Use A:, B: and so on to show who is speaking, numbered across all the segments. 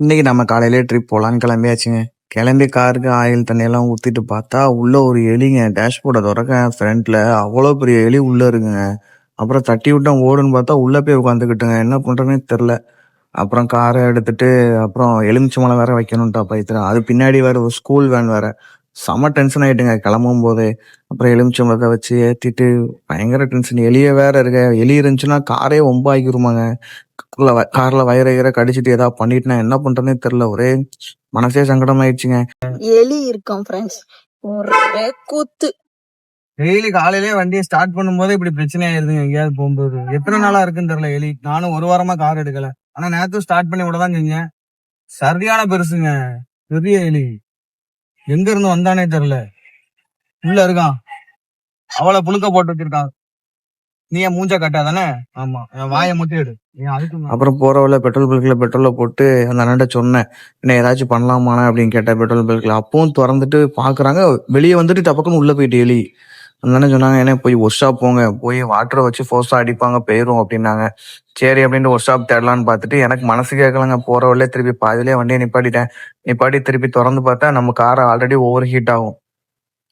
A: இன்னைக்கு நம்ம காலையிலே ட்ரிப் போகலான்னு கிளம்பியாச்சுங்க. கிளம்பி காருக்கு ஆயில் தண்ணியெல்லாம் ஊற்றிட்டு பார்த்தா, உள்ளே ஒரு எலிங்க. டேஷ்போர்டை திறக்க ஃப்ரண்ட்டில் அவ்வளோ பெரிய எலி உள்ளே இருக்குங்க. அப்புறம் தட்டி விட்டோம் ஓடுன்னு பார்த்தா, உள்ளே போய் உட்காந்துக்கிட்டுங்க. என்ன பண்ணுறதுனே தெரில அப்புறம் காரை எடுத்துட்டு, அப்புறம் எலுமிச்சம்பழம் வேற வைக்கணும்ட்டா பைத்தியம். அது பின்னாடி வேற ஒரு ஸ்கூல் வேன் வேற. செம டென்ஷன் ஆயிட்டுங்க கிளம்பும்போதே. அப்புறம் எலுமிச்சம்பழத்த வச்சு ஏத்திட்டு, பயங்கர டென்ஷன். எலிய வேற இருக்கு. எலி இருந்துச்சுன்னா காரே வம்பாக்கிருமாங்க. குள்ள வ கார்ல வயிற கீற கடிச்சிட்டு ஏதாவது பண்ணிட்டுனா என்ன பண்றதுன்னே தெரியல. ஒரே மனசே சங்கடமாயிடுச்சுங்க.
B: எலி இருக்கும் ஃப்ரெண்ட்ஸ் ஒரே கூத்து
A: டெய்லி காலையிலேயே வண்டியை ஸ்டார்ட் பண்ணும்போது இப்படி பிரச்சனை ஆயிருதுங்க எங்கேயாவது போகும்போது. எத்தனை நாளா இருக்குன்னு தெரியல எலி. நானும் ஒரு வாரமா கார் எடுக்கல. ஆனா நேத்து ஸ்டார்ட் பண்ணி விட தான் செஞ்சேன். சரியான பெருசுங்க. பெரிய எலி. எங்க இருந்து வந்தானே தெரியல. உள்ள இருக்கான். அவளை புழுக்க போட்டு வச்சிருக்கான். நீ என் மூஞ்ச கட்டாதானே ஆமா. என் வாயை மட்டும் எடு. அப்புறம் போறவள பெட்ரோல் பல்க்ல பெட்ரோல போட்டு அந்த அண்ணன்ட்ட சொன்னேன் என்ன ஏதாச்சும் பண்ணலாமாண்ணே? அப்படின்னு கேட்டேன் பெட்ரோல் பல்க்ல அப்பவும் திறந்துட்டு பாக்குறாங்க. வெளியே வந்துட்டு டப்பக்குன்னு உள்ள போயிட்டு எலி. அந்த சொன்னாங்க ஏன்னா போய் ஒர்க் ஷாப் போங்க போய் வாட்டரை வச்சு ஃபோர்ஸாக அடிப்பாங்க போயிடும் அப்படின்னாங்க. சரி அப்படின்ட்டு ஒர்க் ஷாப் தேடலான்னு பார்த்துட்டு எனக்கு மனசு கேட்கலங்க போற வழியே திருப்பி பாதிலே வண்டியை நிப்பாட்டிட்டேன். நிப்பாட்டி திருப்பி திறந்து பார்த்தா நம்ம காரை ஆல்ரெடி ஓவர் ஹீட் ஆகும்.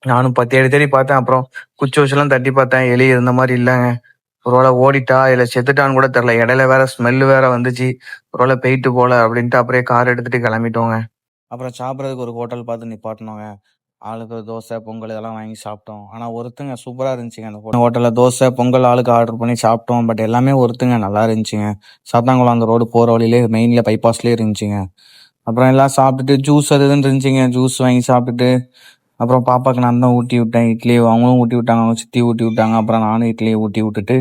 A: நானும் பத்து தேடி தேடி பார்த்தேன். அப்புறம் குச்சி வச்சுலாம் தட்டி பார்த்தேன். எலி இருந்த மாதிரி இல்லைங்க. ஒருவேளை ஓடிட்டா இல்ல செத்துட்டான்னு கூட தெரில இடையில வேற ஸ்மெல்லு வேற வந்துச்சு. ஒருவேளை போயிட்டு போல அப்படின்ட்டு அப்படியே கார் எடுத்துட்டு கிளம்பிட்டோங்க. அப்புறம் சாப்பிட்றதுக்கு ஒரு ஹோட்டல் பார்த்து நிப்பாட்டினோங்க. ஆளுக்கு தோசை பொங்கல் இதெல்லாம் வாங்கி சாப்பிட்டோம். ஆனால் ஒருத்தங்க சூப்பராக இருந்துச்சுங்க அந்த ஹோட்டலில் தோசை பொங்கல் ஆளுக்கு ஆர்டர் பண்ணி சாப்பிட்டோம். பட் எல்லாமே ஒருத்தங்க நல்லா இருந்துச்சுங்க. சாத்தாங்குளம் அந்த ரோடு போகிற வழியிலே மெயினில் பைபாஸ்லேயே இருந்துச்சுங்க. அப்புறம் எல்லாம் சாப்பிட்டுட்டு ஜூஸ் அது இதுன்னு இருந்துச்சுங்க. ஜூஸ் வாங்கி சாப்பிட்டுட்டு அப்புறம் பாப்பாக்கு நான் தான் ஊட்டி விட்டேன். இட்லி அவங்களும் ஊட்டி விட்டாங்க. அவங்க சித்தி ஊட்டி விட்டாங்க. அப்புறம் நானும் இட்லியை ஊட்டி விட்டுட்டு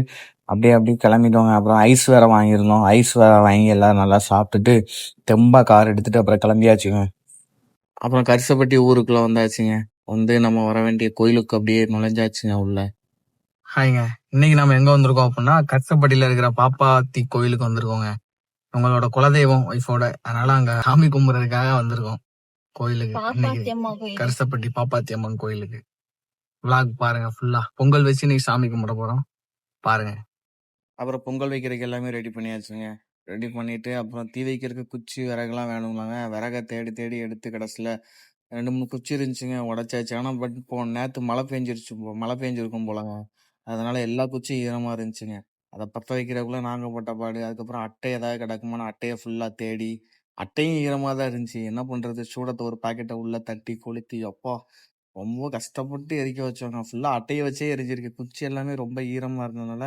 A: அப்படியே அப்படியே கிளம்பிட்டோங்க. அப்புறம் ஐஸ் வேற வாங்கியிருந்தோம். ஐஸ் வேற வாங்கி எல்லாம் நல்லா சாப்பிட்டுட்டு தெம்பா கார் எடுத்துட்டு அப்புறம் கிளம்பியாச்சுங்க. அப்புறம் கரிசப்பட்டி ஊருக்குள்ள வந்தாச்சுங்க. வந்து நம்ம வர வேண்டிய கோயிலுக்கு அப்படியே நுழைஞ்சாச்சுங்க உள்ள. ஹாய்ங்க. இன்னைக்கு நம்ம எங்க வந்திருக்கோம் அப்படின்னா கரிசப்பட்டியில இருக்கிற பாப்பாத்தி கோயிலுக்கு வந்திருக்கோங்க. உங்களோட குலதெய்வம் ஒய்ஃபோட. அதனால அங்க சாமி கும்பிடுறதுக்காக வந்திருக்கோம். கோயிலுக்கு. இன்னைக்கு
B: கோயில்
A: கரிசப்பட்டி பாப்பாத்தி அம்மன் கோயிலுக்கு. விளாக் பாருங்க ஃபுல்லா பொங்கல் வச்சு இன்னைக்கு சாமி கும்பிட போறோம். பாருங்க. அப்புறம் பொங்கல் வைக்கிறதுக்கு எல்லாமே ரெடி பண்ணியாச்சுங்க. ரெடி பண்ணிட்டு அப்புறம் தீ வைக்கிறதுக்கு குச்சி விறகுலாம் வேணுங்களாங்க விறகை தேடி தேடி எடுத்து கடைசியில் ரெண்டு மூணு குச்சி இருந்துச்சுங்க உடச்சாச்சு. ஆனால் பட் இப்போ நேற்று மழை பெஞ்சிருச்சு போ- மழை பெஞ்சிருக்கும் போலங்க. அதனால எல்லா குச்சியும் ஈரமாக இருந்துச்சுங்க. அதை பற்ற வைக்கிறதுக்குள்ள நாங்கள் போட்ட பாடு அதுக்கப்புறம் அட்டை ஏதாவது கிடக்குமான அட்டையை ஃபுல்லாக தேடி அட்டையும் ஈரமாக தான் இருந்துச்சு. என்ன பண்ணுறது சூடத்தை ஒரு பாக்கெட்டை உள்ளே தட்டி கொளுத்தி அப்பா ரொம்ப கஷ்டப்பட்டு எரிக்க வச்சோங்க. ஃபுல்லாக அட்டையை வச்சே எரிஞ்சிருக்கு. குச்சி எல்லாமே ரொம்ப ஈரமாக இருந்ததுனால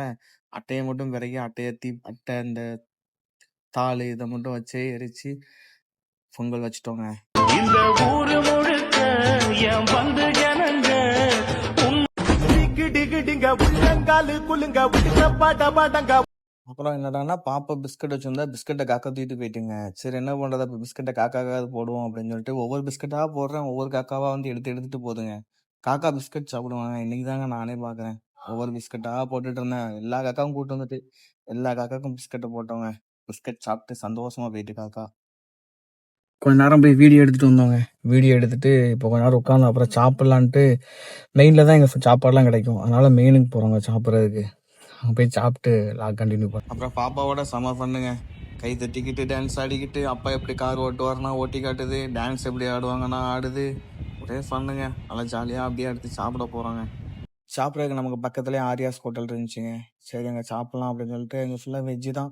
A: அட்டையை மட்டும் விறகி அட்டையை தீ அட்டை இந்த தாள் இதை மட்டும் வச்சே எரிச்சு பொங்கல் வச்சுட்டோங்க.
C: இந்த ஊரு முழுக்க என் வந்து ஜனங்க டிங்க உள்ளங்காலு குலுங்க விடுங்க பட படங்க.
A: அப்புறம் என்னடான்னா பாப்பா பிஸ்கட் வச்சிருந்தா பிஸ்கட்டை காக்கா தூக்கிட்டு போயிட்டுங்க. சரி என்ன பண்றது? அப்ப பிஸ்கட்டை காக்காக்காவது போடுவோம் அப்படின்னு சொல்லிட்டு ஒவ்வொரு பிஸ்கட்டா போடுறேன். ஒவ்வொரு காக்காவா வந்து எடுத்து எடுத்துட்டு போதுங்க காக்கா பிஸ்கட் சாப்பிடுவாங்க. இன்னைக்கு தாங்க நானே பாக்குறேன். ஒவ்வொரு பிஸ்கட்டா போட்டுட்டு இருந்தேன். எல்லா காக்காவும் கூட்டு வந்துட்டு எல்லா காக்காக்கும் பிஸ்கட்டை போட்டோங்க. பிஸ்கட் சாப்பிட்டு சந்தோஷமா போயிட்டு காக்கா கொஞ்ச நேரம் போய் வீடியோ எடுத்துட்டு வந்தோங்க. வீடியோ எடுத்துட்டு இப்போ கொஞ்ச நேரம் உட்காந்து அப்புறம் சாப்பிட்லான்ட்டு மெயினில் தான் எங்கள் சாப்பாடுலாம் கிடைக்கும். அதனால மெயினுக்கு போகிறோங்க சாப்பிட்றதுக்கு. அங்கே போய் சாப்பிட்டு லாக் கண்டினியூ பண்ணோம் அப்புறம் பாப்பாவோட செம பண்ணுங்க கை தட்டிக்கிட்டு டான்ஸ் ஆடிக்கிட்டு அப்பா எப்படி கார் ஓட்டுவார்னா ஓட்டி காட்டுது. டான்ஸ் எப்படி ஆடுவாங்கன்னா ஆடுது. ஒரே ஃபண்ணுங்க நல்லா ஜாலியாக அப்படியே எடுத்து சாப்பிட போகிறோங்க சாப்பிட்றதுக்கு நமக்கு பக்கத்துலேயே ஆரியாஸ் ஹோட்டல் இருந்துச்சுங்க. சரி அங்கே சாப்பிட்லாம் அப்படின்னு சொல்லிட்டு அங்கே ஃபுல்லாக வெஜ்ஜு தான்.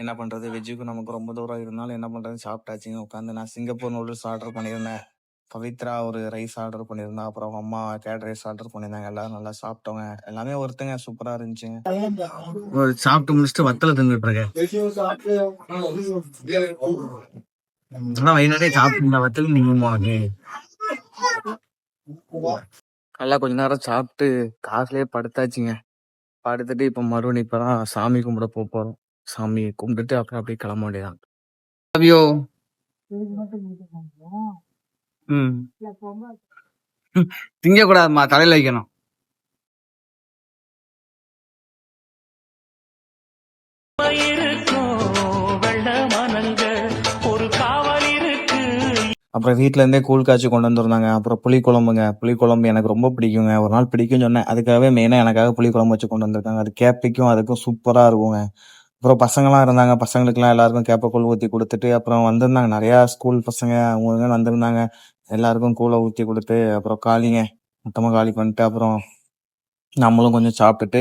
A: என்ன பண்ணுறது வெஜ்ஜுக்கு நமக்கு ரொம்ப தூரம் இருந்தாலும் என்ன பண்ணுறது சாப்பிட்டாச்சுங்க உட்காந்து நான் சிங்கப்பூர் நூடுல்ஸ் ஆர்டர் பண்ணியிருந்தேன். பவித்ரா ஒரு ரைஸ் ஆர்டர் பண்ணியிருந்தா அப்புறம் அம்மா கேட் ரைஸ் ஆர்டர் பண்ணியிருந்தாங்க. எல்லாரும் நல்லா சாப்பிட்டோங்க. எல்லாமே ஒருத்தங்க. சூப்பரா இருந்துச்சுங்க. ஒரு சாப்பிட்டு முடிச்சுட்டு வத்தல தின்னுட்டு இருக்கேன். வயிறு சாப்பிட்டு வத்தல் நீங்க நல்லா கொஞ்ச நேரம் சாப்பிட்டு காசுலயே படுத்தாச்சுங்க. படுத்துட்டு இப்ப மறுபடியும் இப்பதான் சாமி கும்பிட போக போறோம். சாமி கும்பிட்டுட்டு அப்புறம் அப்படியே கிளம்ப வேண்டியதான் ம். திங்க கூடாதுமா தலையில வைக்கணும். அப்புறம் வீட்ல இருந்தே கூழ் காய்ச்சி கொண்டு வந்திருந்தாங்க. அப்புறம் புளி குழம்புங்க. புளி குழம்பு எனக்கு ரொம்ப பிடிக்குங்க. ஒரு நாள் பிடிக்கும்னு சொன்னேன். அதுக்காகவே மெயினா எனக்காக புளி குழம்பு வச்சு கொண்டு வந்திருக்காங்க. அது கேப்பிக்கும் அதுக்கும் சூப்பரா இருக்குங்க. அப்புறம் பசங்களாம் இருந்தாங்க. பசங்களுக்குலாம் எல்லாருக்கும் கேப்ப கூழ் ஊற்றி கொடுத்துட்டு அப்புறம் வந்திருந்தாங்க. நிறையா ஸ்கூல் பசங்க அவங்க வந்திருந்தாங்க. எல்லாருக்கும் கூழை ஊற்றி கொடுத்து அப்புறம் காலிங்க. மொத்தமாக காலி பண்ணிட்டு அப்புறம் நம்மளும் கொஞ்சம் சாப்பிட்டுட்டு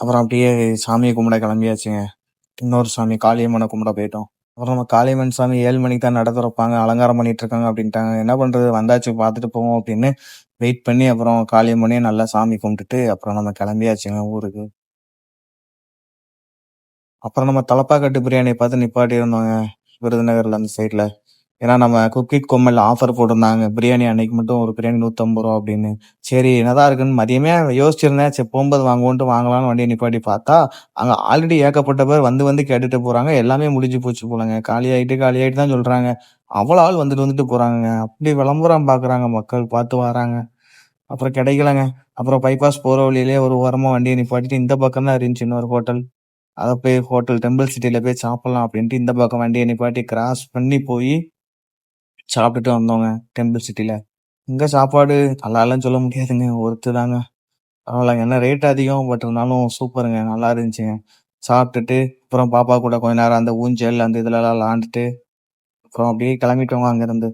A: அப்புறம் அப்படியே சாமியை கும்பிட கிளம்பியாச்சுங்க. இன்னொரு சாமி காளியம்மனை கும்பிட போயிட்டோம். அப்புறம் நம்ம காளியம்மன் சாமி ஏழு மணிக்கு தான் நட திறப்பாங்க அலங்காரம் பண்ணிட்டு இருக்காங்க அப்படின்ட்டாங்க. என்ன பண்றது? வந்தாச்சு பார்த்துட்டு போவோம் அப்படின்னு வெயிட் பண்ணி அப்புறம் காளியம்மனையும் நல்லா சாமி கும்பிட்டுட்டு அப்புறம் நம்ம கிளம்பியாச்சுங்க ஊருக்கு. அப்புறம் நம்ம தலப்பாக்கட்டு பிரியாணி பார்த்து நிப்பாட்டி இருந்தோங்க விருதுநகர்ல அந்த சைட்ல ஏன்னா நம்ம குக்கிட் கொம்மல் ஆஃபர் போட்டிருந்தாங்க. பிரியாணி அன்னைக்கு மட்டும் ஒரு பிரியாணி நூற்றம்பது ரூபா அப்படின்னு. சரி என்னதான் இருக்குன்னு மதியமே யோசிச்சிருந்தேன். சரி போகும்போது வாங்குவோன்ட்டு வாங்கலாம்னு வண்டியை நிப்பாட்டி பார்த்தா அங்கே ஆல்ரெடி ஏகப்பட்ட பேர் வந்து வந்து கேட்டுட்டு போகிறாங்க எல்லாமே முடிஞ்சு போச்சு போலங்க. காலி ஆயிட்டு காலி ஆகிட்டு தான் சொல்கிறாங்க அவ்வளோ ஆள் வந்துட்டு வந்துட்டு போகிறாங்க அப்படி விளம்பரம் பார்க்குறாங்க மக்கள் பார்த்து வராங்க. அப்புறம் கிடைக்கலங்க. அப்புறம் பைபாஸ் போகிற வழியிலே ஒரு ஓரமாக வண்டியை நிப்பாட்டிட்டு இந்த பக்கம் தான் இருந்துச்சு இன்னொரு ஹோட்டல் அதை போய் ஹோட்டல் டெம்பிள் சிட்டியில் போய் சாப்பிட்லாம் அப்படின்ட்டு இந்த பக்கம் வண்டியை பாட்டி கிராஸ் பண்ணி போய் சாப்பிட்டுட்டு வந்தோங்க டெம்பிள் சிட்டியில் இங்கே சாப்பாடு நல்லா இல்லைன்னு சொல்ல முடியாதுங்க ஒருத்து தாங்க பரவாயில்லங்க என்ன ரேட் அதிகம் பட் இருந்தாலும் சூப்பருங்க நல்லா இருந்துச்சுங்க. சாப்பிட்டுட்டு அப்புறம் பாப்பா கூட கொஞ்ச நேரம் அந்த ஊஞ்சல் அந்த இதுலலாம் விளாண்டுட்டு அப்புறம் அப்படியே கிளம்பிட்டோங்க அங்கேருந்து.